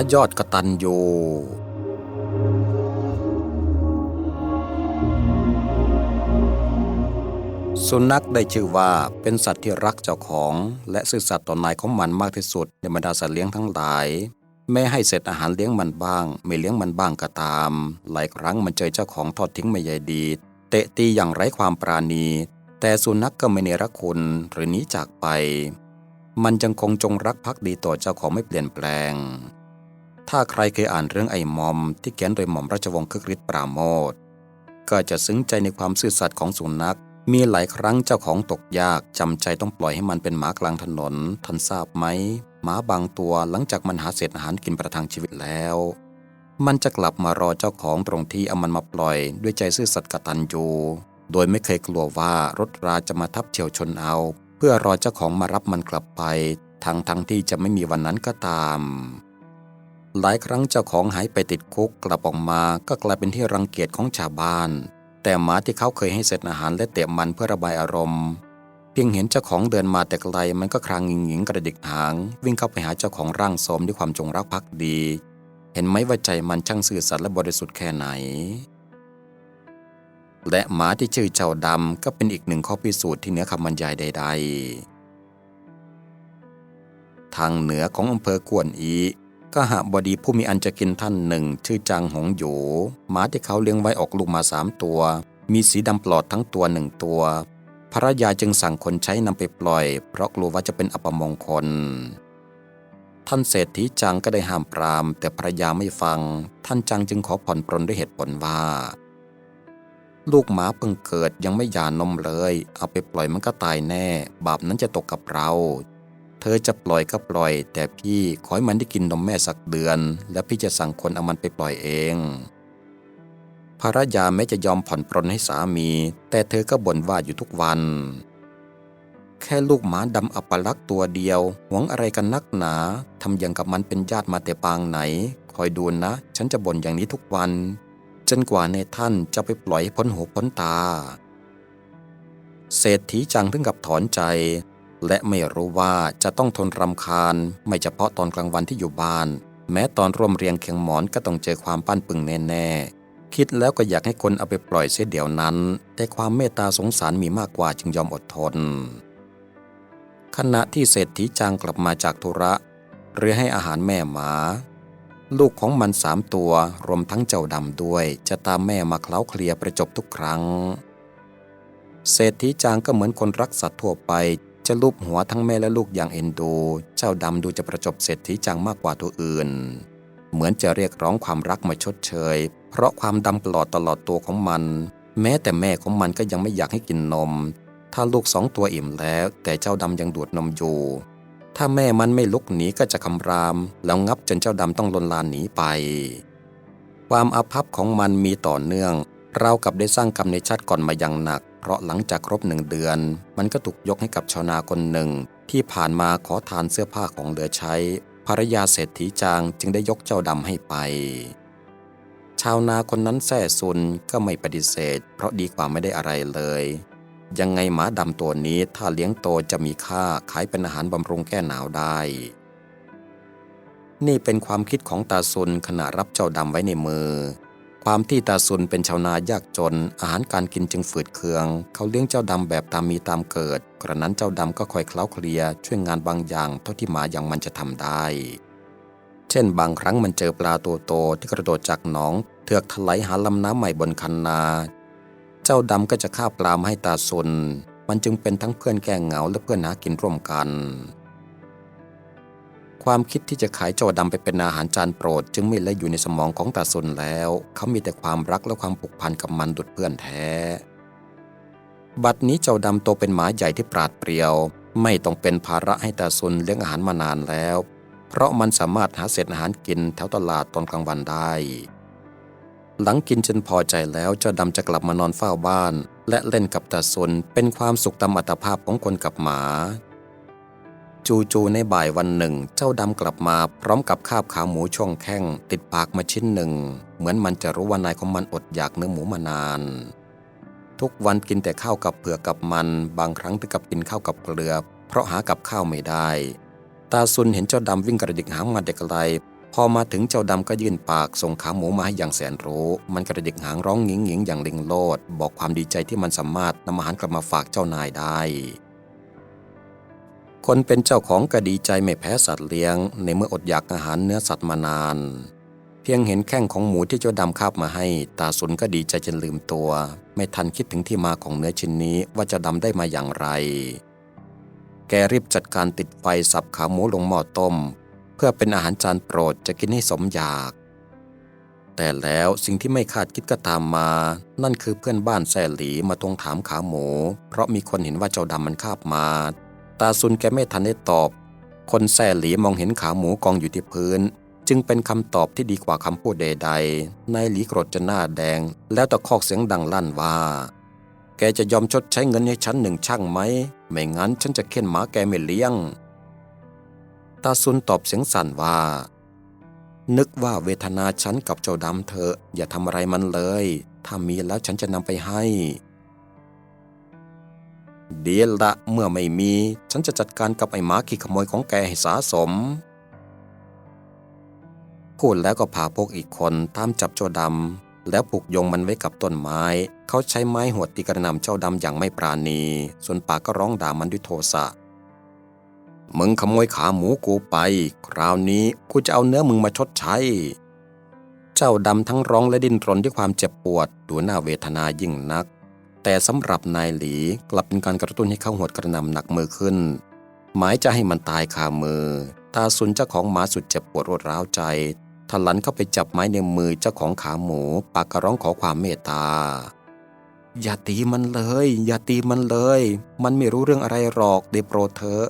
ายอดกระตันยูสุนัขได้ชื่อว่าเป็นสัตว์ที่รักเจ้าของ และซื่อสัตย์ต่อนายของมันมากที่สุดในบรรดาสัตว์เลี้ยงทั้งหลาย แม้ให้เสร็จอาหารเลี้ยงมันบ้าง ไม่เลี้ยงมันบ้างก็ตาม หลายครั้งมันเจอเจ้าของทอดทิ้งไม่ใยดี เตะตีอย่างไร้ความปราณี แต่สุนัขกก็ไม่เนรคุณหรือหนีจากไป มันยังคงจงรักภักดีต่อเจ้าของไม่เปลี่ยนแปลง ถ้าใครเคยอ่านเรื่องไอ้มอม ที่เขียนโดยหม่อมราชวงศ์คึกฤทธิ์ปราโมทก็จะซึ้งใจในความซื่อสัตย์ของสุนัข มีหลายครั้งเจ้าของตกยากจำใจต้องปล่อยให้มันเป็นหมากลางถนนท่านทราบไหมหมาบางตัวหลังจากมันหาเศษอาหารกินประทังชีวิตแล้ว มันจะกลับมารอเจ้าของตรงที่เอามันมาปล่อย ด้วยใจซื่อสัตย์กตัญญูโดยไม่เคยกลัวว่ารถราจะมาทับเฉียวชนเอา เพื่อรอเจ้าของมารับมันกลับไปทั้งทั้งที่จะไม่มีวันนั้นก็ตาม หลายครั้งเจ้าของหายไปติดคุกกลับออกมาก็กลายเป็นที่รังเกียจของชาวบ้าน แต่หมาที่เขาเคยให้เสร็จอาหารและเตะมันเพื่อระบายอารมณ์ เพียงเห็นเจ้าของเดินมาแต่ไกลมันก็ครางหงิงงิงกระดิกหาง วิ่งเข้าไปหาเจ้าของร่างโทรมด้วยความจงรักภักดี เห็นไหมว่าใจมันช่างซื่อสัตย์และบริสุทธิ์แค่ไหน และหมาที่ชื่อเจ้าดำก็เป็นอีกหนึ่งข้อพิสูจน์ที่เหนือคำบรรยายใด ๆ ทางเหนือของอำเภอกวนอี ก็หาบดีผู้มีอันจะกินท่านหนึ่ง ชื่อจางหงโหยหมาที่เขาเลี้ยงไว้ออกลูกมาสามตัว มีสีดำปลอดทั้งตัวหนึ่งตัวภรรยาจึงสั่งคนใช้นำไปปล่อย เพราะกลัวว่าจะเป็นอัปมงคล ท่านเศรษฐีจังก็ได้ห้ามปราม แต่ภรรยาไม่ฟัง ท่านจังจึงขอผ่อนปรนด้วยเหตุผลว่า ลูกหมาเพิ่งเกิดยังไม่หย่านมเลย เอาไปปล่อยมันก็ตายแน่ บาปนั้นจะตกกับเรา เธอจะปล่อยก็ปล่อย แต่พี่ขอให้มันได้กินนมแม่สักเดือน แล้วพี่จะสั่งคนเอามันไปปล่อยเองภรรยาแม้จะยอมผ่อนปรนให้สามี แต่เธอก็บ่นว่าอยู่ทุกวัน แค่ลูกหมาดำอัปลักษ์ตัวเดียว หวงอะไรกันนักหนาทำอย่างกับมันเป็นญาติมาแต่ปางไหน คอยดูนะ ฉันจะบ่นอย่างนี้ทุกวัน จนกว่าในท่านจะไปปล่อยพ้นหูพ้นตา เศรษฐีจังถึงกับถอนใจ และไม่รู้ว่าจะต้องทนรำคาญ ไม่เฉพาะตอนกลางวันที่อยู่บ้าน แม้ตอนร่วมเรียงเคียงหมอนก็ต้องเจอความปั้นปึงแน่ๆ คิดแล้วก็อยากให้คนเอาไปปล่อยเสียเดี๋ยวนั้น แต่ความเมตตาสงสารมีมากกว่าจึงยอมอดทน ขณะที่เศรษฐีจางกลับมาจากธุระ เรือให้อาหารแม่หมา ลูกของมันสามตัวรวมทั้งเจ้าดำด้วย จะตามแม่มาเคล้าเคลียประจบทุกครั้ง เศรษฐีจางก็เหมือนคนรักสัตว์ทั่วไป จะลูบหัวทั้งแม่และลูกอย่างเอ็นดู เจ้าดำดูจะประจบเศรษฐีจางมากกว่าตัวอื่น เหมือนจะเรียกร้องความรักมาชดเชย เพราะความดำปลอดตลอดตัวของมัน แม้แต่แม่ของมันก็ยังไม่อยากให้กินนม ถ้าลูกสองตัวอิ่มแล้ว แต่เจ้าดำยังดูดนมอยู่ ถ้าแม่มันไม่ลุกหนีก็จะคำราม แล้วงับจนเจ้าดำต้องลนลานหนีไป ความอาภัพของมันมีต่อเนื่องเรากับได้สร้างกรรมในชาติก่อนมาอย่างหนัก เพราะหลังจากครบหนึ่งเดือน มันก็ถูกยกให้กับชาวนาคนหนึ่ง ที่ผ่านมาขอทานเสื้อผ้าของเหลือใช้ ภรรยาเศรษฐีจางจึงได้ยกเจ้าดำให้ไป ชาวนาคนนั้นแท้ซุนก็ไม่ปฏิเสธ เพราะดีกว่าไม่ได้อะไรเลย ยังไงหมาดำตัวนี้ถ้าเลี้ยงโตจะมีค่าขายเป็นอาหารบำรุงแก้หนาวได้ นี่เป็นความคิดของตาซุนขณะรับเจ้าดำไว้ในมือ ความที่ตาซุนเป็นชาวนายากจน อาหารการกินจึงฝืดเคือง เขาเลี้ยงเจ้าดำแบบตามมีตามเกิด กระนั้นเจ้าดำก็คอยเคล้าเคลียช่วยงานบางอย่างเท่าที่หมาอย่างมันจะทำได้ เช่นบางครั้งมันเจอปลาตัวโตที่กระโดดจากหนอง เถือกถลายหาลำน้ำใหม่บนคันนา เจ้าดำก็จะฆ่าปลามาให้ตาซุน มันจึงเป็นทั้งเพื่อนแก้เหงาและเพื่อนหากินร่วมกัน ความคิดที่จะขายเจ้าดำไปเป็นอาหารจานโปรด จึงไม่ละอยู่ในสมองของตาซุนแล้ว เขามีแต่ความรักและความผูกพันกับมันดุดเพื่อนแท้ บัดนี้เจ้าดำโตเป็นหมาใหญ่ที่ปราดเปรียว ไม่ต้องเป็นภาระให้ตาซุนเลี้ยงอาหารมานานแล้ว เพราะมันสามารถหาเศษอาหารกินแถวตลาดตอนกลางวันได้ หลังกินจนพอใจแล้วเจ้าดำจะกลับมานอนเฝ้าบ้าน และเล่นกับตาซุนเป็นความสุขตามอัตภาพของคนกับหมา จู่ๆในบ่ายวันหนึ่ง เจ้าดำกลับมาพร้อมกับคาบขาหมูช่องแข้ง ติดปากมาชิ้นหนึ่ง เหมือนมันจะรู้ว่านายของมันอดอยากเนื้อหมูมานาน ทุกวันกินแต่ข้าวกับเผือกกับมัน บางครั้งถึงกับกินข้าวกับเกลือ เพราะหากับข้าวไม่ได้ ตาซุนเห็นเจ้าดำวิ่งกระดิกหางมาเด็กไกลพอมาถึงเจ้าดำก็ยื่นปากส่งขาหมูมาให้อย่างแสนรู้ มันกระดิกหางร้องหงิงหงิงอย่างเล็งโลด บอกความดีใจที่มันสามารถนำอาหารกลับมาฝากเจ้านายได้ คนเป็นเจ้าของก็ดีใจไม่แพ้สัตว์เลี้ยง ในเมื่ออดอยากอาหารเนื้อสัตว์มานาน เพียงเห็นแข้งของหมูที่เจ้าดำคาบมาให้ ตาสุนก็ดีใจจนลืมตัว ไม่ทันคิดถึงที่มาของเนื้อชิ้นนี้ว่าจะดำได้มาอย่างไร แกรีบจัดการติดไฟสับขาหมูลงหม้อต้ม เพื่อเป็นอาหารจานโปรดจะกินให้สมอยาก แต่แล้วสิ่งที่ไม่คาดคิดก็ตามมา นั่นคือเพื่อนบ้านแซ่หลีมาทวงถามขาหมู เพราะมีคนเห็นว่าเจ้าดำมันคาบมา ตาซุนแกไม่ทันได้ตอบ คนแซ่หลีมองเห็นขาหมูกองอยู่ที่พื้น จึงเป็นคำตอบที่ดีกว่าคำพูดใดๆนายหลีโกรธจนหน้าแดง แล้วตะคอกเสียงดังลั่นว่า แกจะยอมชดใช้เงินให้ฉันหนึ่งช่างไหม ไม่งั้นฉันจะเค้นหมาแกไม่เลี้ยง ตาซุนตอบเสียงสั่นว่า นึกว่าเวทนาฉันกับเจ้าดำเถออย่าทำอะไรมันเลย ถ้ามีแล้วฉันจะนำไปให้ เดี๋ยวละเมื่อไม่มี ฉันจะจัดการกับไอ้หมาขี้ขโมยของแกให้สาสม พูดแล้วก็พาพวกอีกคนตามจับเจ้าดำแล้วผูกยงมันไว้กับต้นไม้ เขาใช้ไม้หัวตีกระนำเจ้าดำอย่างไม่ปราณี ส่วนปากก็ร้องด่ามันด้วยโทสะมึงขโมยขาหมูกูไป คราวนี้กูจะเอาเนื้อมึงมาชดใช้ เจ้าดำทั้งร้องและดิ้นรนด้วยความเจ็บปวด ดูหน้าเวทนายิ่งนัก แต่สำหรับนายหลีกลับเป็นการกระตุ้นให้เขาหดกระนำหนักมือขึ้น หมายจะให้มันตายคามือ ตาสุนเจ้าของหมาสุดเจ็บปวดรวดร้าวใจทลันเข้าไปจับไม้ในมือเจ้าของขาหมู ปากกระร้องขอความเมตตา อย่าตีมันเลย อย่าตีมันเลย มันไม่รู้เรื่องอะไรหรอกได้โปรเถอ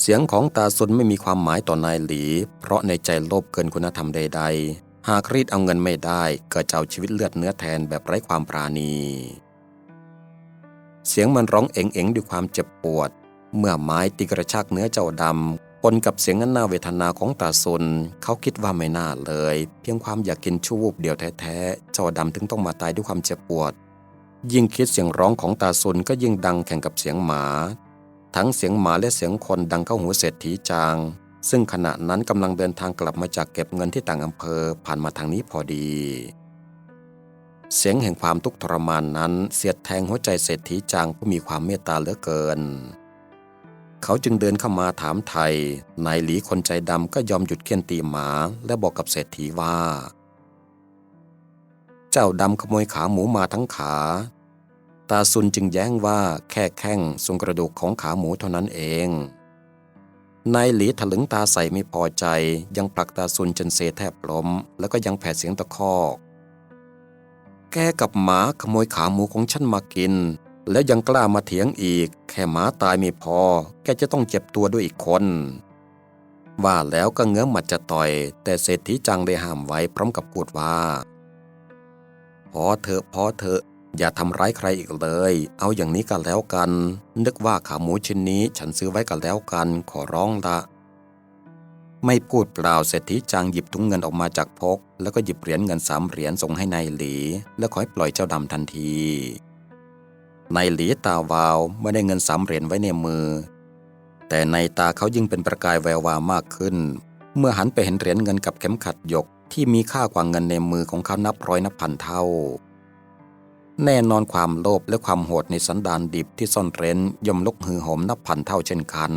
เสียงของตาสุนไม่มีความหมายต่อนายหลี เพราะในใจโลภเกินคุณธรรมใดๆ หากรีดเอาเงินไม่ได้ก็จะเอาชีวิตเลือดเนื้อแทนแบบไร้ความปราณี เสียงมันร้องเอ๋งๆด้วยความเจ็บปวด เมื่อไม้ตีกระชากเนื้อเจ้าดำปนกับเสียงอันน่าเวทนาของตาสุนเขาคิดว่าไม่น่าเลย เพียงความอยากกินชั่ววูบเดียวแท้ๆเจ้าดำถึงต้องมาตายด้วยความเจ็บปวด ยิ่งคิดเสียงร้องของตาสุนก็ยิ่งดังแข่งกับเสียงหมา ทั้งเสียงหมาและเสียงคนดังเข้าหูเศรษฐีจาง ซึ่งขณะนั้นกำลังเดินทางกลับมาจากเก็บเงินที่ต่างอำเภอผ่านมาทางนี้พอดี เสียงแห่งความทุกข์ทรมานนั้นเสียดแทงหัวใจเศรษฐีจางผู้มีความเมตตาเหลือเกิน เขาจึงเดินเข้ามาถามไทย นายหลีคนใจดำก็ยอมหยุดเคี่ยนตีหมาและบอกกับเศรษฐีว่า เจ้าดำขโมยขาหมูมาทั้งขา ตาซุนจึงแย้งว่าแค่แข้งทรงกระดูกของขาหมูเท่านั้นเอง นายหลีถลึงตาใส่ไม่พอใจ ยังผลักตาซุนจนเซแทบล้ม แล้วก็ยังแผดเสียงตะคอก แกกับหมาขโมยขาหมูของฉันมากิน แล้วยังกล้ามาเถียงอีก แค่หมาตายไม่พอ แกจะต้องเจ็บตัวด้วยอีกคน ว่าแล้วก็เงื้อหมัดจะต่อย แต่เศรษฐีจังได้ห้ามไว้พร้อมกับพูดว่า พอเถอะพอเถอะ อย่าทำร้ายใครอีกเลย เอาอย่างนี้กันแล้วกัน นึกว่าขาหมูชิ้นนี้ฉันซื้อไว้กันแล้วกันขอร้องละไม่พูดเปล่าเศรษฐีจางหยิบถุงเงินออกมาจากพก แล้วก็หยิบเหรียญเงินสามเหรียญส่งให้นายหลี แล้วขอให้ปล่อยเจ้าดำทันทีนายหลีตาวาวไม่ได้เงินสามเหรียญไว้ในมือ แต่ในตาเขายิ่งเป็นประกายแวววาวมากขึ้น เมื่อหันไปเห็นเหรียญเงินกับเข็มขัดหยกที่มีค่ากว่าเงินในมือของเขานับร้อยนับพันเท่า แน่นอนความโลภและความโหดในสันดานดิบที่ซ่อนเร้นย่อมลุกฮือโหมนับพันเท่าเช่นกัน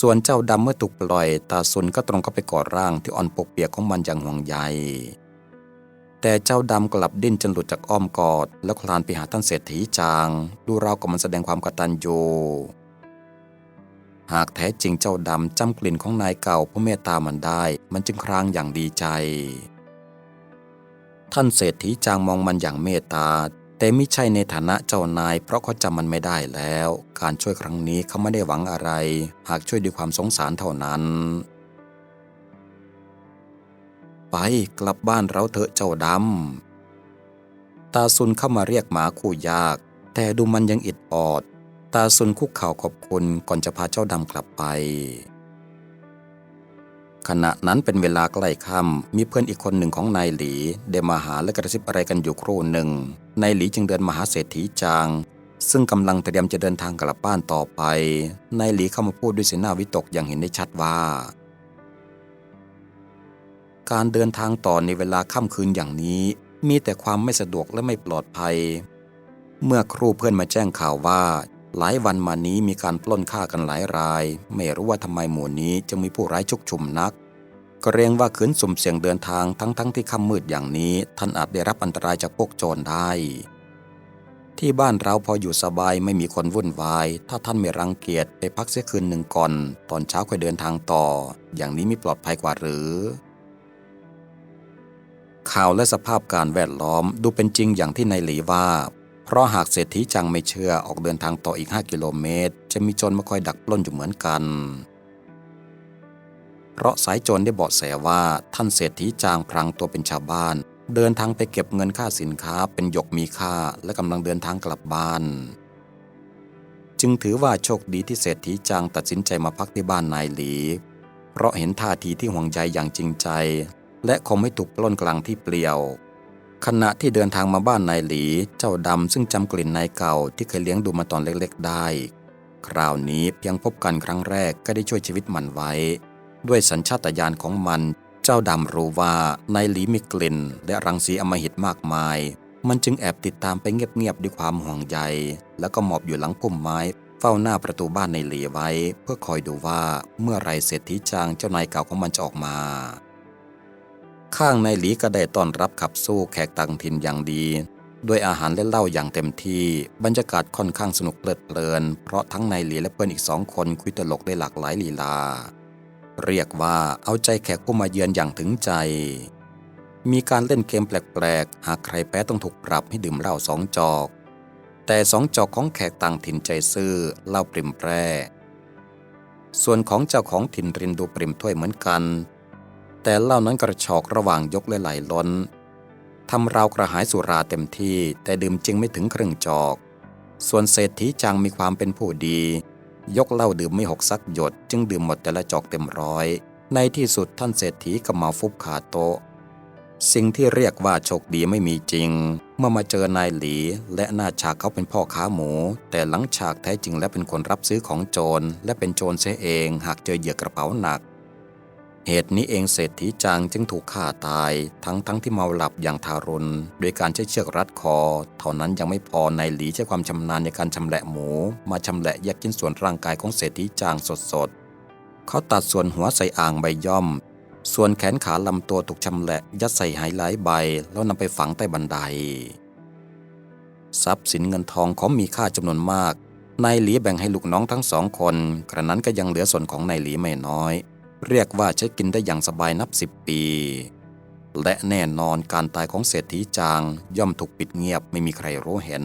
ส่วนเจ้าดำเมื่อถูกปล่อย ตาซุนก็ตรงเข้าไปกอดร่างที่อ่อนปกเปียกของมันอย่างห่วงใย แต่เจ้าดำกลับดิ้นจนหลุดจากอ้อมกอด แล้วคลานไปหาท่านเศรษฐีจาง ดูราวกับมันแสดงความกตัญญูหากแท้จริงเจ้าดำจำกลิ่นของนายเก่าผู้เมตตามันได้ มันจึงครางอย่างดีใจ ท่านเศรษฐีจางมองมันอย่างเมตตา แต่ไม่ใช่ในฐานะเจ้านาย เพราะเขาจำมันไม่ได้แล้ว การช่วยครั้งนี้เขาไม่ได้หวังอะไร หากช่วยด้วยความสงสารเท่านั้น ไปกลับบ้านเราเถอะเจ้าดำตาซุนเข้ามาเรียกหมาคู่ยาก แต่ดูมันยังอิดออด ตาซุนคุกเข่าขอบคุณก่อนจะพาเจ้าดำกลับไป ขณะนั้นเป็นเวลาใกล้ค่ำมีเพื่อนอีกคนหนึ่งของนายหลีได้มาหาและกระซิบอะไรกันอยู่ครู่หนึ่งนายหลีจึงเดินมาหาเศรษฐีจาง ซึ่งกำลังเตรียมจะเดินทางกลับบ้านต่อไปนายหลีเข้ามาพูดด้วยสีหน้าวิตกอย่างเห็นได้ชัดว่า การเดินทางต่อในเวลาค่ำคืนอย่างนี้ มีแต่ความไม่สะดวกและไม่ปลอดภัย เมื่อครูเพื่อนมาแจ้งข่าวว่า หลายวันมานี้มีการปล้นฆ่ากันหลายราย ไม่รู้ว่าทำไมหมู่นี้จะมีผู้ร้ายชุกชุมนักเกรงว่าขืนสุ่มเสี่ยงเดินทางทั้งๆทที่ค่ำมืดอย่างนี้ ท่านอาจได้รับอันตรายจากพวกโจรได้ ที่บ้านเราพออยู่สบายไม่มีคนวุ่นวาย ถ้าท่านไม่รังเกียจไปพักเสียคืนหนึ่งก่อน ตอนเช้าค่อยเดินทางต่อ อย่างนี้มีปลอดภัยกว่าหรือ ข่าวและสภาพการแวดล้อมดูเป็นจริงอย่างที่นายหลีว่า เพราะหากเศรษฐีจังไม่เชื่อออกเดินทางต่ออีก 5 กิโลเมตร จะมีโจรมาคอยดักปล้นอยู่เหมือนกัน เพราะสายโจรได้บาะแสว่าท่านเศรษฐีจางพรางตัวเป็นชาวบ้าน เดินทางไปเก็บเงินค่าสินค้าเป็นหยกมีค่าและกำลังเดินทางกลับบ้าน จึงถือว่าโชคดีที่เศรษฐีจางตัดสินใจมาพักที่บ้านนายหลี เพราะเห็นท่าทีที่ห่วงใยอย่างจริงใจ และคงไม่ถูกปล้นกลางที่เปลี่ยว ขณะที่เดินทางมาบ้านนายหลีเจ้าดำซึ่งจำกลิ่นนายเก่าที่เคยเลี้ยงดูมาตอนเล็กๆได้ คราวนี้เพียงพบกันครั้งแรกก็ได้ช่วยชีวิตมันไว้ ด้วยสัญชาตญาณของมัน เจ้าดำรู้ว่านายหลีมีกลิ่น และรังสีอมหิตมากมาย มันจึงแอบติดตามไปเงียบๆด้วยความห่วงใย แล้วก็หมอบอยู่หลังพุ่มไม้ เฝ้าหน้าประตูบ้านนายหลีไว้ เพื่อคอยดูว่าเมื่อไรเศรษฐีจางเจ้านายเก่าของมันจะออกมา ข้างนายหลีก็ได้ต้อนรับขับสู้แขกต่างถิ่นอย่างดี ด้วยอาหารและเหล้าอย่างเต็มที่ บรรยากาศค่อนข้างสนุกเพลิดเพลิน เพราะทั้งนายหลีและเพื่อนอีกสองคนคุยตลกได้หลากหลายลีลา เรียกว่าเอาใจแขกผู้มาเยือนอย่างถึงใจ มีการเล่นเกมแปลกๆ หากใครแพ้ต้องถูกปรับให้ดื่มเหล้าสองจอก แต่สองจอกของแขกต่างถิ่นใจซื่อเหล้าปริมแปรส่วนของเจ้าของถิ่นรินดูปริมถ้วยเหมือนกัน แต่เหล้านั้นกระชอกระหว่างยกและไหลล้นทำเรากระหายสุราเต็มที่ แต่ดื่มจริงไม่ถึงครึ่งจอก ส่วนเศรษฐีจังมีความเป็นผู้ดี ยกเหล้าดื่มไม่หกสักหยด จึงดื่มหมดแต่ละจอกเต็มร้อย ในที่สุดท่านเศรษฐีก็เมาฟุบขาโต๊ะ สิ่งที่เรียกว่าโชคดีไม่มีจริง เมื่อมาเจอนายหลีและหน้าฉากเขาเป็นพ่อค้าหมู แต่หลังฉากแท้จริงและเป็นคนรับซื้อของโจรและเป็นโจรเสียเอง หากเจอเหยื่อกระเป๋าหนัก เหตุนี้เองเศรษฐีจางจึงถูกฆ่าตาย ทั้งทั้งที่เมาหลับอย่างทารุณโดยการใช้เชือกรัดคอ เท่านั้นยังไม่พอนายหลีใช้ความชำนาญในการชำแหละหมู มาชำแหละแยกชิ้นส่วนร่างกายของเศรษฐีจางสดๆเขาตัดส่วนหัวใส่อ่างใบย่อม ส่วนแขนขาลำตัวถูกชำแหละยัดใส่ไหหลายใบ แล้วนำไปฝังใต้บันได ทรัพย์สินเงินทองของมีค่าจำนวนมากนายหลีแบ่งให้ลูกน้องทั้งสองคน กระนั้นก็ยังเหลือส่วนของนายหลีไม่น้อย เรียกว่าใช้กินได้อย่างสบายนับสิบปี และแน่นอนการตายของเศรษฐีจางย่อมถูกปิดเงียบไม่มีใครรู้เห็น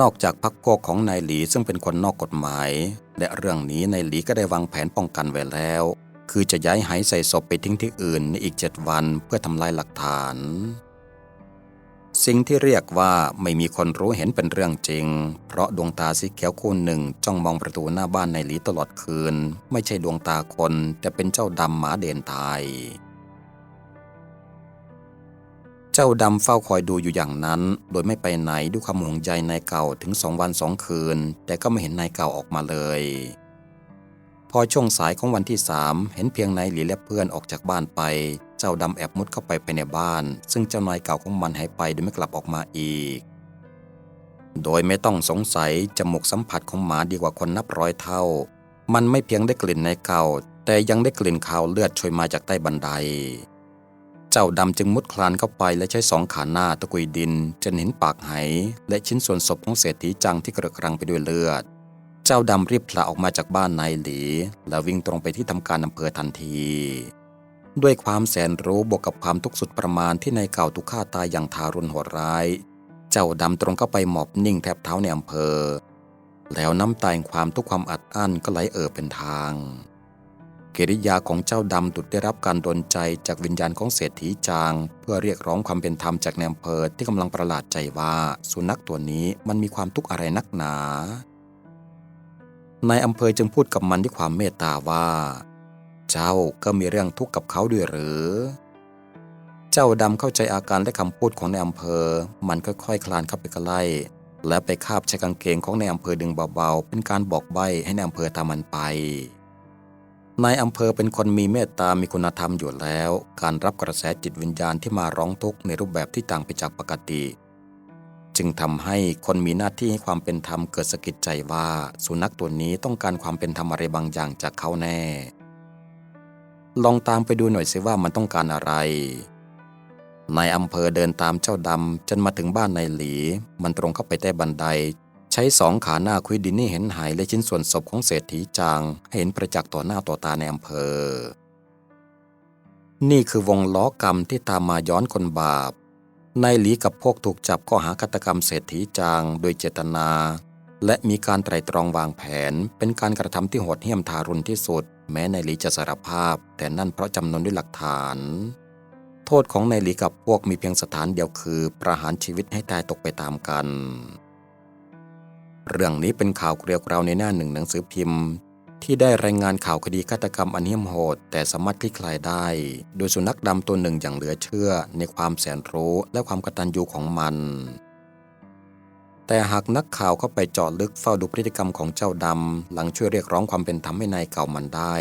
นอกจากพักพวกของนายหลีซึ่งเป็นคนนอกกฎหมาย และเรื่องนี้นายหลีก็ได้วางแผนป้องกันไว้แล้ว คือจะย้ายไหใส่ศพไปทิ้งที่อื่นในอีกเจ็ดวันเพื่อทำลายหลักฐาน สิ่งที่เรียกว่าไม่มีคนรู้เห็นเป็นเรื่องจริง เพราะดวงตาสีเขียวคู่หนึ่งจ้องมองประตูหน้าบ้านในหลีตลอดคืน ไม่ใช่ดวงตาคนแต่เป็นเจ้าดำหมาเด่นตาย เจ้าดำเฝ้าคอยดูอยู่อย่างนั้น โดยไม่ไปไหนด้วยความห่วงใยนายเก่าถึงสองวันสองคืน แต่ก็ไม่เห็นนายเก่าออกมาเลย พอช่วงสายของวันที่สามเห็นเพียงนายหลีและเพื่อนออกจากบ้านไป เจ้าดำแอบมุดเข้าไปภายในบ้าน ซึ่งเจ้านายเก่าของมันหายไปโดยไม่กลับออกมาอีก โดยไม่ต้องสงสัยจมูกสัมผัสของหมาดีกว่าคนนับร้อยเท่า มันไม่เพียงได้กลิ่นนายเก่า แต่ยังได้กลิ่นคาวเลือดช่วยมาจากใต้บันได เจ้าดำจึงมุดคลานเข้าไปและใช้สองขาหน้าตะกุยดินจนเห็นปากไหและชิ้นส่วนศพของเศรษฐีจังที่กระกรังไปด้วยเลือด จ้าดำรีบพลาออกมาจากบ้านนายหลี แล้ววิ่งตรงไปที่ทำการอำเภอทันที ด้วยความแสนรู้บวกกับความทุกข์สุดประมาณที่นายเก่าถูกฆ่าตายอย่างทารุณโหดร้าย เจ้าดำตรงเข้าไปหมอบนิ่งแทบเท้าในอำเภอ แล้วน้ำตาแห่งความทุกข์ความอัดอั้นก็ไหลเอ่อเป็นทางกิริยาของเจ้าดำตุดได้รับการดลใจจากวิญญาณของเศรษฐีจาง เพื่อเรียกร้องความเป็นธรรมจากในอำเภอที่กำลังประหลาดใจว่า สุนัขตัวนี้มันมีความทุกข์อะไรนักหนา นายอำเภอจึงพูดกับมันด้วยความเมตตาว่า เจ้าก็มีเรื่องทุกข์กับเขาด้วยหรือ เจ้าดำเข้าใจอาการและคำพูดของนายอำเภอ มันค่อยๆคคลานเข้าไปใกล้และไปคาบชายกางเกงของในายอำเภอดึงเบาๆ เป็นการบอกใบ้ให้ในายอำเภอตามมันไป นายอำเภอเป็นคนมีเมตตา มีคุณธรรมอยู่แล้ว การรับกระแสจิตวิญญาณที่มาร้องทุกข์ในรูปแบบที่ต่างไปจากปกติ จึงทำให้คนมีหน้าที่ให้ความเป็นธรรมเกิดสะกิดใจว่า สุนัขตัวนี้ต้องการความเป็นธรรมอะไรบางอย่างจากเขาแน่ ลองตามไปดูหน่อยสิว่ามันต้องการอะไรนายอำเภอเดินตามเจ้าดำจนมาถึงบ้านนายหลี มันตรงเข้าไปใต้บันได ใช้สองขาหน้าคุยดินนี่เห็นหายและชิ้นส่วนศพของเศรษฐีจางให้เห็นประจักษ์ต่อหน้าต่อตาในอำเภอ นี่คือวงล้อกรรมที่ตามมาย้อนคนบาป นายหลีกับพวกถูกจับข้อหาฆาตกรรมเศรษฐีจางโดยเจตนา และมีการไตร่ตรองวางแผน เป็นการกระทำที่โหดเหี้ยมทารุณที่สุด แม้นายหลีจะสารภาพ แต่นั่นเพราะจำนวนด้วยหลักฐาน โทษของนายหลีกับพวกมีเพียงสถานเดียวคือ ประหารชีวิตให้ตายตกไปตามกัน เรื่องนี้เป็นข่าวเกลียวกราวในหน้าหนึ่งหนังสือพิมพ์ ที่ได้รายงานข่าวคดีฆาตกรรมอันเหี้ยมโหด แต่สามารถคลี่คลายได้ โดยสุนัขดำตัวหนึ่งอย่างเหลือเชื่อ ในความแสนรู้และความกตัญญูของมัน แต่หากนักข่าวเข้าไปเจาะลึกเฝ้าดูพฤติกรรมของเจ้าดำ หลังช่วยเรียกร้องความเป็นธรรมให้นายเก่ามันได้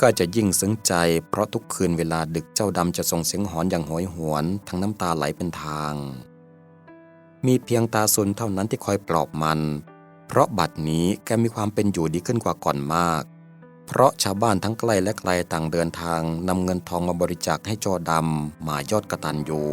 ก็จะยิ่งซึ้งใจ เพราะทุกคืนเวลาดึกเจ้าดำจะส่งเสียงหอนอย่างโหยหวนทั้งน้ำตาไหลเป็นทางมีเพียงตาซุนเท่านั้นที่คอยปลอบมัน เพราะบัดนี้แกมีความเป็นอยู่ดีขึ้นกว่าก่อนมาก เพราะชาวบ้านทั้งใกล้และไกลต่างเดินทางนำเงินทองมาบริจาคให้จอดำมายอดกระตันอยู่